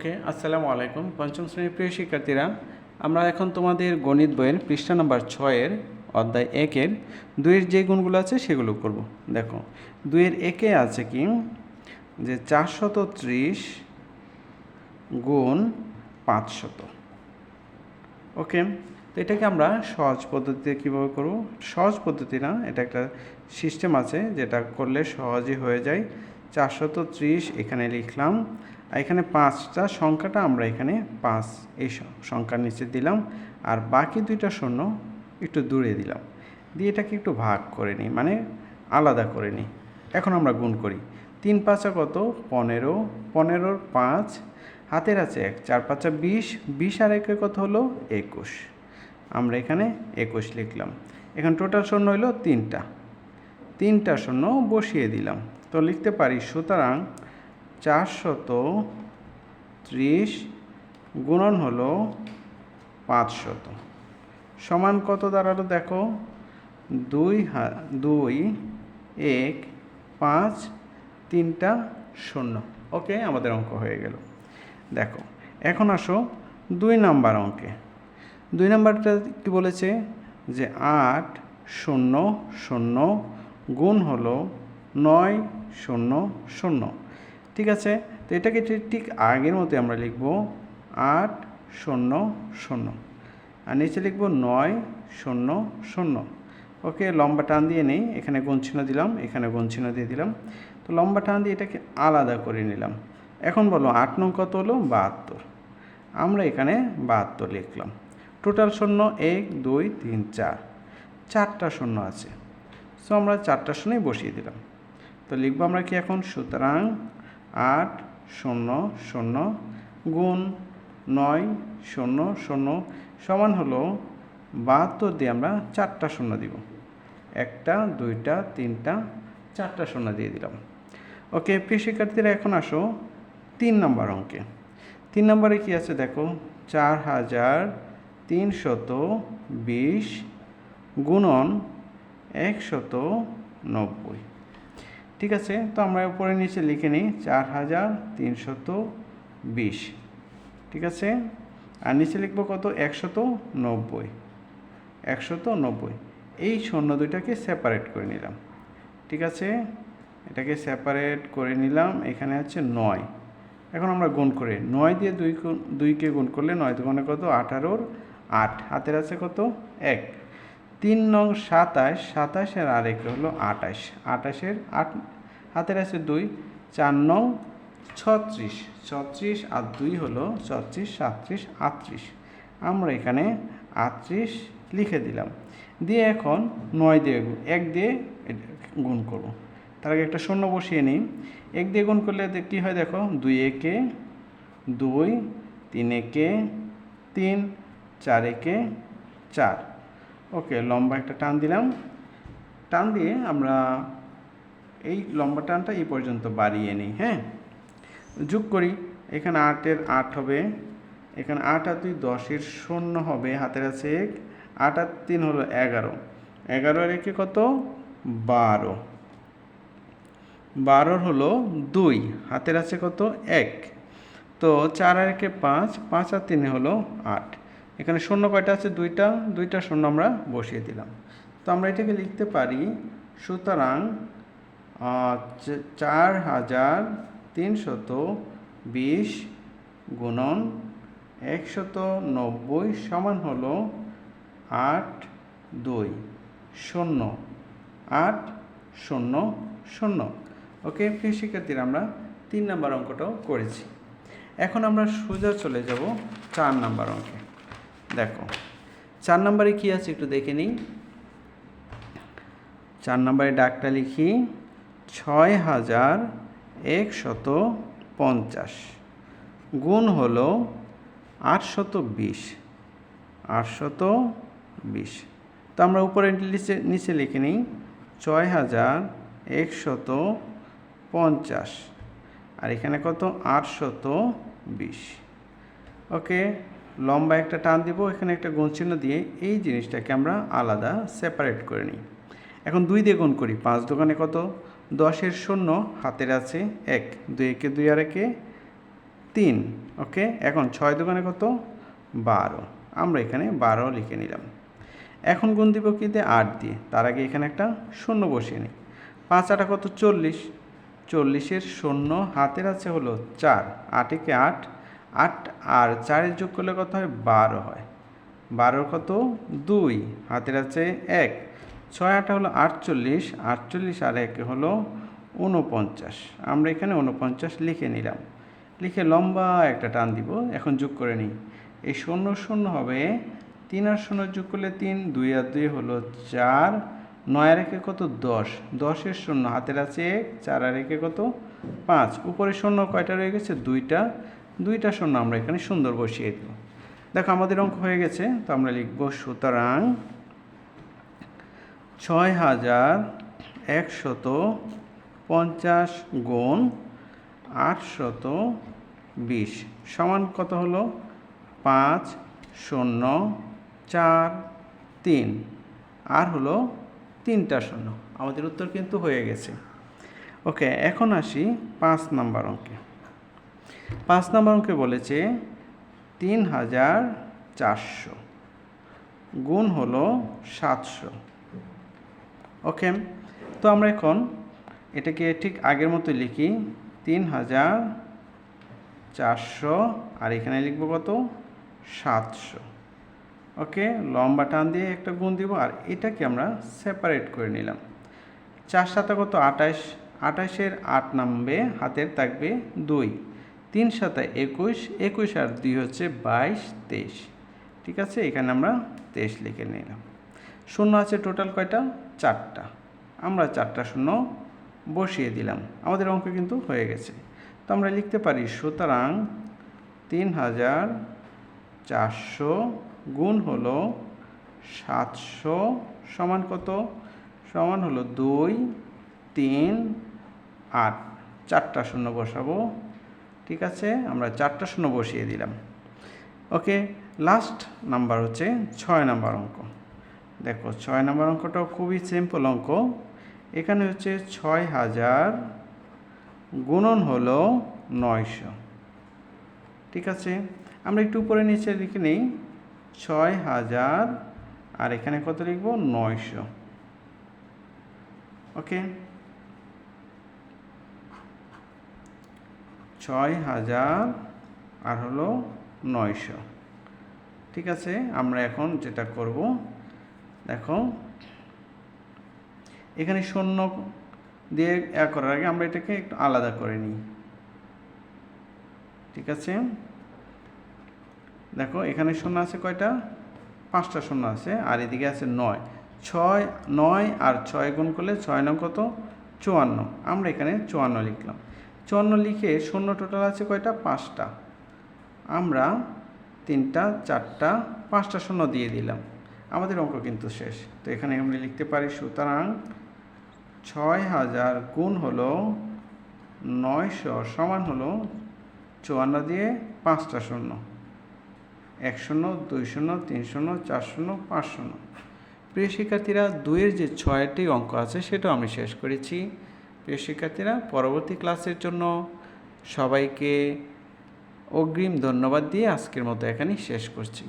ওকে আসসালামু আলাইকুম। পঞ্চম শ্রেণির প্রিয় শিক্ষার্থীরা, আমরা এখন তোমাদের গণিত বইয়ের পৃষ্ঠা নাম্বার ছয়ের অধ্যায় একের দুইয়ের যে গুণগুলো আছে সেগুলো করব। দেখো, দুইয়ের একে আছে কি? যে চারশত ত্রিশ গুণ পাঁচশত। ওকে? তো এটাকে আমরা সহজ পদ্ধতিতে কীভাবে করব? সহজ পদ্ধতি না, এটা একটা সিস্টেম আছে যেটা করলে সহজই হয়ে যায়। চারশত ত্রিশ এখানে লিখলাম। এখানে পাঁচটা সংখ্যাটা আমরা এখানে পাঁচ এই সংখ্যার নিচে দিলাম, আর বাকি দুইটা শূন্য একটু দূরে দিলাম। দিয়ে এটাকে একটু ভাগ করে নিই মানে আলাদা করে নিই। এখন আমরা গুণ করি। তিন পাঁচা কত? পনেরো। পনেরোর পাঁচ, হাতের আছে এক, চার পাঁচা বিশ বিশ আর একে কত হলো? একুশ। আমরা এখানে একুশ লিখলাম। এখন টোটাল শূন্য হলো তিনটা। তিনটা শূন্য বসিয়ে দিলাম। তো লিখতে পারি, সুতরাং চারশত ত্রিশ গুণন হলো পাঁচশত। সমান কত দাঁড়াল দেখো? দুই হা, দুই, এক, পাঁচ, তিনটা, শূন্য। ওকে, আমাদের অঙ্ক হয়ে গেল। দেখো, এখন আসো দুই নাম্বার অঙ্কে। দুই নাম্বারটা কি বলেছে? যে আট শূন্য শূন্য, গুণ হলো নয়, শূন্য শূন্য। ঠিক আছে? তো এটাকে ঠিক- আগের মতো আমরা লিখব আট শূন্য শূন্য। আর নিচে লিখব নয় শূন্য শূন্য। ওকে, লম্বা টান দিয়ে নেই, এখানে গুণচিহ্ন দিলাম, এখানে গুণচিহ্ন দিয়ে দিলাম। তো লম্বা টান দিয়ে এটাকে আলাদা করে নিলাম। এখন বলো আট নং কত হলো? বাহাত্তর। আমরা এখানে বাহাত্তর লিখলাম। টোটাল শূন্য এক, দুই, তিন, চার। চারটা শূন্য আছে। সো আমরা চারটা শূন্যই বসিয়ে দিলাম। তো লিখব আমরা কি এখন? সুতরাং আট শূন্য শূন্য গুণ নয় শূন্য শূন্য সমান হলো বাহাত্তর দিয়ে আমরা চারটা শূন্য দিব। একটা, দুইটা, তিনটা, চারটা শূন্য দিয়ে দিলাম। ওকে, প্রিয় শিক্ষার্থীরা, এখন আসো তিন নম্বর অঙ্কে। তিন নম্বরে কি আছে দেখো? চার হাজার তিনশত বিশ গুণন একশত নব্বই। ঠিক আছে? তো আমরা উপরে নিচে লিখে নিই, চার হাজার তিনশত বিশ। ঠিক আছে? আর নিচে লিখব কত? একশত নব্বই। একশত নব্বই। এই শূন্য দুইটাকে সেপারেট করে নিলাম। ঠিক আছে? এটাকে সেপারেট করে নিলাম, এখানে আছে নয়। এখন আমরা গুণ করে। নয় দিয়ে দুই দুইকে গুণ করলে নয় দুগুণে কত? আঠারোর আট। হাতের আছে কত? এক। তিন নং সাতাশ, সাতাশের আরেক হলো আটাশ। আটাশের আট, হাতের আছে দুই, চার নং ছত্রিশ। ছত্রিশ আর দুই হলো ছত্রিশ, সাতত্রিশ, আটত্রিশ। আমরা এখানে আটত্রিশ লিখে দিলাম। দিয়ে এখন নয় দিয়ে এক দিয়ে গুণ করব। তার আগে একটা শূন্য বসিয়ে নিই। এক দিয়ে গুণ করলে কী হয় দেখো? দুই একে দুই, তিন একে তিন, চার একে চার। ওকে, লম্বা একটা টান দিলাম। টান দিয়ে আমরা এই লম্বা টানটা এই পর্যন্ত বাড়িয়ে নিই হ্যাঁ? যোগ করি, এখানে আটের আট হবে, এখানে আট আর দুই দশের শূন্য হবে, হাতের আছে এক, আট আর তিন হলো এগারো। এগারো একে কত? বারো। বারোর হলো দুই, হাতের আছে কত? এক। তো চার আর একে পাঁচ পাঁচ আর তিনে হলো আট। এখানে শূন্য কয়টা আছে? দুইটা। দুইটা শূন্য আমরা বসিয়ে দিলাম। তো আমরা এটাকে লিখতে পারি, সুতরাং চার হাজার তিনশত বিশ গুণন একশত নব্বই সমান হলো আট দুই। শূন্য। আট শূন্য শূন্য। ওকে, প্রিয় শিক্ষার্থীরা, আমরা তিন নাম্বার অঙ্কটাও করেছি। এখন আমরা সোজা চলে যাব চার নাম্বার অঙ্কে। দেখো, চার নাম্বারে কি আছে একটু দেখে নিই। চার নম্বরে ডাকটা লিখি, ছয় হাজার একশত পঞ্চাশ। গুণ হলো আটশত বিশ আটশত বিশ। তো আমরা উপরে নিচে নিচে লিখে নিই, ছয় হাজার একশত পঞ্চাশ। আর এখানে কত? আটশত বিশ। ওকে লম্বা একটা টান দিব, এখানে একটা গুণ চিহ্ন দিয়ে এই জিনিসটাকে আমরা আলাদা সেপারেট করে নিই। এখন দুই দিয়ে গুণ করি, পাঁচ দোকানে কত? দশের শূন্য, হাতের আছে এক, দুই একে দুই আর একে তিন, ওকে? এখন ছয় দোকানে কত? বারো, আমরা এখানে বারো লিখে নিলাম। এখন গুণ দিব কি দিয়ে? আট দিয়ে, তার আগে এখানে একটা শূন্য বসিয়ে নিই। পাঁচ আটা কত? চল্লিশ, চল্লিশের শূন্য, হাতের আছে হলো চার আটেকে আট আট আর চারের যোগ করলে কত হয়? বারো হয়। বারোর কত? দুই। হাতের আছে এক। ছয় আটা হলো আটচল্লিশ। আটচল্লিশ আর একে হলো উনপঞ্চাশ আমরা এখানে উনপঞ্চাশ লিখে নিলাম। লিখে লম্বা একটা টান দিব। এখন যোগ করে নিই। এই শূন্য শূন্য হবে তিন আর শূন্য যোগ করলে তিন। দুই আর দুই হলো চার। নয় আর কত? দশ। দশের শূন্য। হাতের আছে এক। চার আর একে কত? পাঁচ। উপরে শূন্য কয়টা রয়ে গেছে? দুইটা। দুইটা শূন্য আমরা এখানে সুন্দর বসিয়ে দেব। দেখো আমাদের অঙ্ক হয়ে গেছে, তো আমরা লিখব সুতরাং ছয় হাজার একশত পঞ্চাশ গুণ আটশত বিশ সমান কত হলো? পাঁচ, শূন্য, চার, তিন। আর হলো তিনটা শূন্য আমাদের উত্তর কিন্তু হয়ে গেছে। ওকে, এখন আসি পাঁচ নাম্বার অঙ্কে। পাঁচ নাম্বার অঙ্কে বলেছে তিন হাজার চারশো গুণ হলো সাতশো। ওকে, তো আমরা এখন এটাকে ঠিক আগের মতো লিখি, তিন হাজার চারশো, আর এখানে লিখব কত? সাতশো। ওকে, লম্বা টান দিয়ে একটা গুণ দিব, আর এটাকে আমরা সেপারেট করে নিলাম। চার সাথে কত? আঠাশ। আঠাশের আট নামবে, হাতের থাকবে দুই। তিন সাথে একুশ একুশ আর দুই হচ্ছে বাইশ, তেইশ। ঠিক আছে? এখানে আমরা তেইশ লিখে নিলাম। শূন্য আছে টোটাল কয়টা? চারটা। আমরা চারটা শূন্য বসিয়ে দিলাম। আমাদের অঙ্ক কিন্তু হয়ে গেছে। তো আমরা লিখতে পারি, সুতরাং তিন হাজার চারশো গুণ হলো সাতশো সমান কত? সমান হলো দুই, তিন, আট। চারটা শূন্য বসাবো। ঠিক আছে? আমরা চারটা শূন্য বসিয়ে দিলাম। ওকে লাস্ট নাম্বার হচ্ছে ছয় নাম্বার অঙ্ক। দেখো, ছয় নাম্বার অঙ্কটাও খুবই সিম্পল অঙ্ক। এখানে হচ্ছে ছয় হাজার গুণন হলো নয়শো। ঠিক আছে? আমরা একটু উপরে নিচে লিখে নিই। ছয় হাজার, আর এখানে কত লিখব? নয়শো। ওকে? ছয় হাজার আর হলো নয়শো। ঠিক আছে, আমরা এখন যেটা করব, দেখো, এখানে শূন্য দিয়ে এ করার আগে আমরা এটাকে একটু আলাদা করে নিই। ঠিক আছে? দেখো, এখানে শূন্য আছে কয়টা? পাঁচটা শূন্য আছে, আর এদিকে আছে নয়। ছয়, নয় আর ছয় গুণ করলে ছয় নয় কত? চুয়ান্ন। আমরা এখানে চুয়ান্ন লিখলাম। চুয়ান্ন লিখে শূন্য টোটাল আছে কয়টা? পাঁচটা। আমরা তিনটা, চারটা, পাঁচটা শূন্য দিয়ে দিলাম। আমাদের অঙ্ক কিন্তু শেষ। তো এখানে আমরা লিখতে পারি, সুতরাং ছয় হাজার গুণ হলো নয়শো সমান হলো চুয়ান্ন দিয়ে পাঁচটা শূন্য। এক শূন্য, দুই শূন্য, তিন শূন্য, চার শূন্য, পাঁচ শূন্য। প্রিয় শিক্ষার্থীরা, দুইয়ের যে ছয়টি অঙ্ক আছে, সেটাও আমি শেষ করেছি। প্রিয় শিক্ষার্থীরা পরবর্তী ক্লাসের জন্য সবাইকে অগ্রিম ধন্যবাদ দিয়ে আজকের মতো এখানেই শেষ করছি।